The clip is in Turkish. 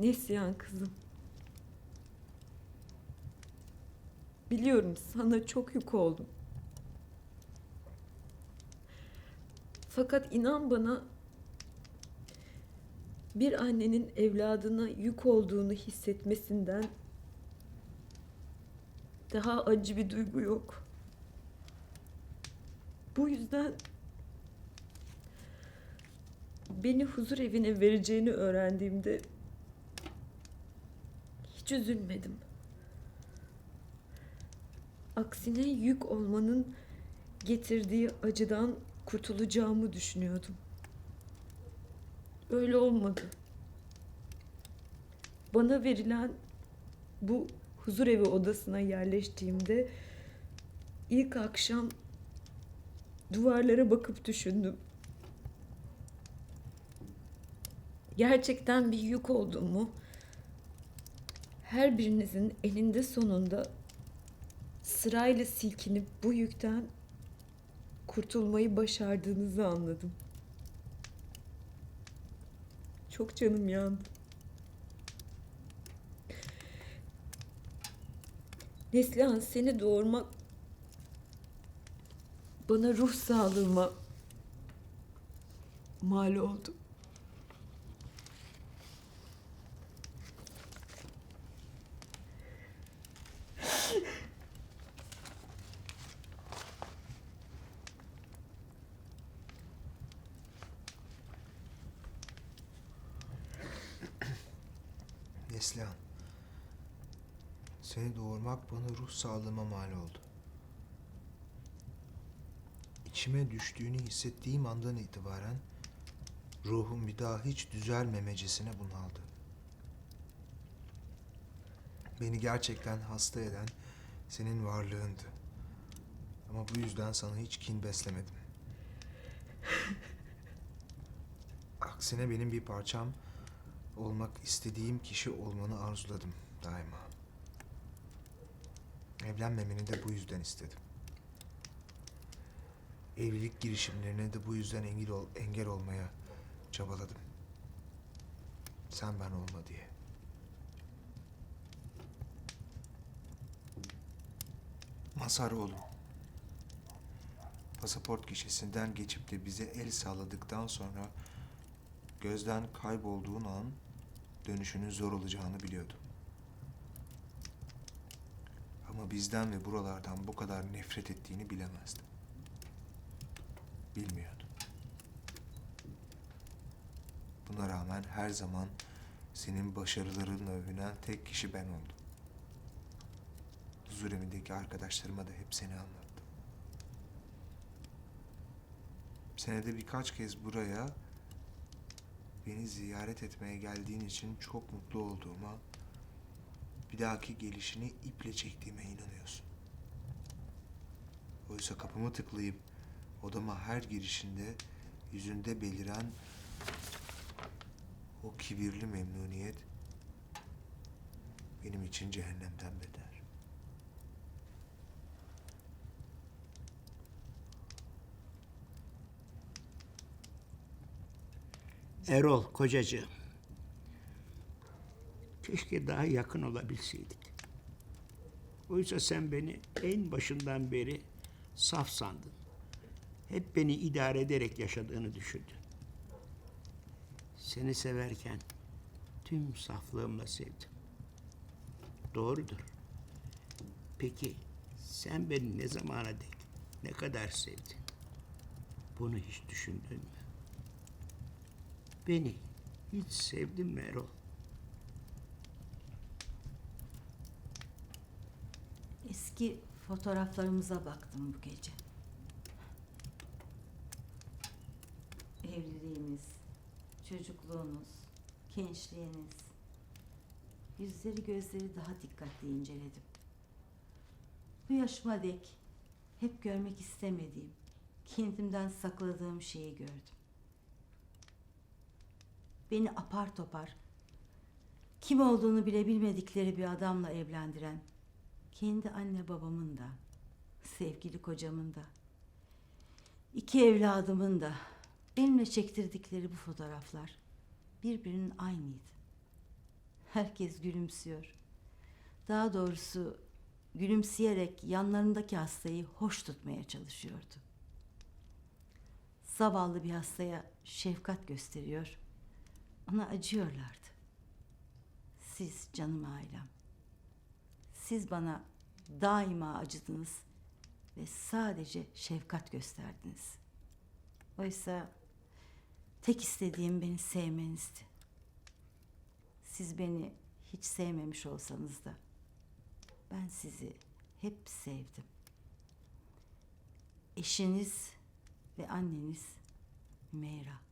Neslihan kızım. Biliyorum sana çok yük oldum. Fakat inan bana bir annenin evladına yük olduğunu hissetmesinden daha acı bir duygu yok. Bu yüzden beni huzur evine vereceğini öğrendiğimde üzülmedim. Aksine yük olmanın getirdiği acıdan kurtulacağımı düşünüyordum. Öyle olmadı. Bana verilen bu huzur evi odasına yerleştiğimde ilk akşam duvarlara bakıp düşündüm. Gerçekten bir yük olduğumu, her birinizin eninde sonunda sırayla silkinip bu yükten kurtulmayı başardığınızı anladım. Çok canım yandı. Neslihan seni doğurmak bana ruh sağlığıma mal oldu. Neslihan. Seni doğurmak bana ruh sağlığıma mal oldu. İçime düştüğünü hissettiğim andan itibaren ruhum bir daha hiç düzelmemecesine bunaldı. Beni gerçekten hasta eden senin varlığındı. Ama bu yüzden sana hiç kin beslemedim. Aksine benim bir parçam olmak istediğim kişi olmanı arzuladım daima. Evlenmemeni de bu yüzden istedim. Evlilik girişimlerine de bu yüzden engel, ol, engel olmaya çabaladım. Sen ben olma diye. Masar oğlum. Pasaport gişesinden geçip de bize el salladıktan sonra gözden kaybolduğun an dönüşünün zor olacağını biliyordum. Ama bizden ve buralardan bu kadar nefret ettiğini bilemezdim. Bilmiyordum. Buna rağmen her zaman senin başarılarınla övünen tek kişi ben oldum. Huzur evindeki arkadaşlarıma da hep seni anlattım. Senede birkaç kez buraya beni ziyaret etmeye geldiğin için çok mutlu olduğuma, bir dahaki gelişini iple çektiğime inanıyorsun. Oysa kapımı tıklayıp odama her girişinde yüzünde beliren o kibirli memnuniyet benim için cehennemden beter. Erol kocacığım. Keşke daha yakın olabilseydik. Oysa sen beni en başından beri saf sandın. Hep beni idare ederek yaşadığını düşündün. Seni severken tüm saflığımla sevdim. Doğrudur. Peki sen beni ne zamana dek, ne kadar sevdin? Bunu hiç düşündün mü? Beni hiç sevdin mi Erol? Eski fotoğraflarımıza baktım bu gece. Evliliğiniz, çocukluğunuz, gençliğiniz. Yüzleri gözleri daha dikkatli inceledim. Bu yaşıma dek hep görmek istemediğim, kendimden sakladığım şeyi gördüm. Beni apar topar, kim olduğunu bile bilmedikleri bir adamla evlendiren kendi anne babamın da, sevgili kocamın da, iki evladımın da benimle çektirdikleri bu fotoğraflar birbirinin aynıydı. Herkes gülümsüyor. Daha doğrusu gülümseyerek yanlarındaki hastayı hoş tutmaya çalışıyordu. Zavallı bir hastaya şefkat gösteriyor. Ona acıyorlardı. Siz canım ailem. Siz bana daima acıdınız ve sadece şefkat gösterdiniz. Oysa tek istediğim beni sevmenizdi. Siz beni hiç sevmemiş olsanız da ben sizi hep sevdim. Eşiniz ve anneniz Meyra.